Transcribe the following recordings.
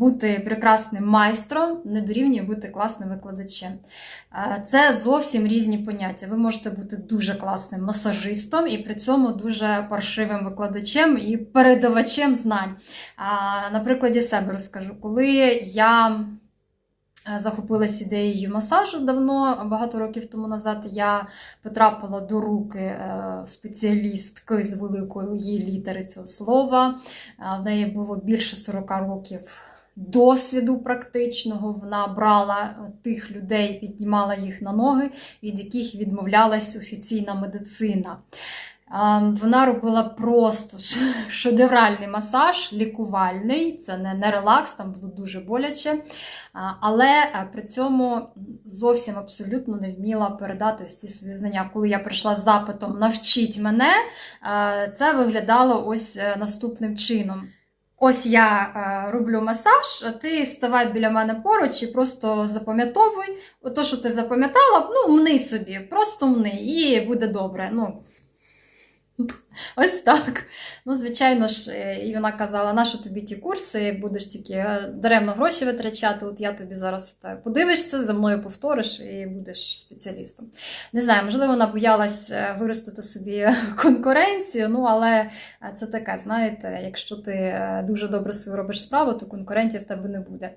бути прекрасним майстром не дорівнює бути класним викладачем. Це зовсім різні поняття. Ви можете бути дуже класним масажистом і при цьому дуже паршивим викладачем і передавачем знань. А, На прикладі себе розкажу, коли я захопилась ідеєю масажу давно, багато років тому назад, я потрапила до руки е, спеціалістки з великої літери цього слова. В неї було більше 40 років досвіду практичного. Вона брала тих людей, піднімала їх на ноги, від яких відмовлялась офіційна медицина. Вона робила просто шедевральний масаж, лікувальний, це не, не релакс, там було дуже боляче. Але е, при цьому зовсім абсолютно не вміла передати всі свої знання. Коли я прийшла з запитом Навчіть мене, е, це виглядало ось е, наступним чином. Ось я е, роблю масаж, а ти ставай біля мене поруч і просто запам'ятовуй. Ото, що ти запам'ятала, ну, мни собі, просто мни, і буде добре. Ну, ось так. Ну, звичайно ж, е, і вона казала, нащо тобі ті курси, будеш тільки е, даремно гроші витрачати. От я тобі зараз подивишся, за мною повториш і будеш спеціалістом. Не знаю, можливо, вона боялась е, виростити собі конкуренцію, ну але це таке, знаєте, якщо ти дуже добре свою робиш справу, то конкурентів в тебе не буде.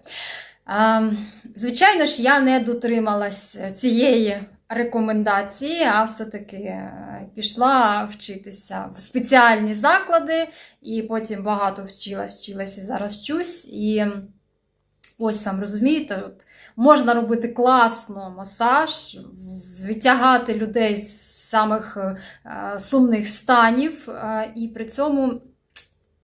Звичайно ж, я не дотрималась цієї рекомендації, а все-таки е, пішла вчитися в спеціальні заклади, і потім багато вчилась, вчилась і зараз вчусь. І ось вам розумієте, от можна робити класно масаж, витягати людей з самих е, сумних станів, е, і при цьому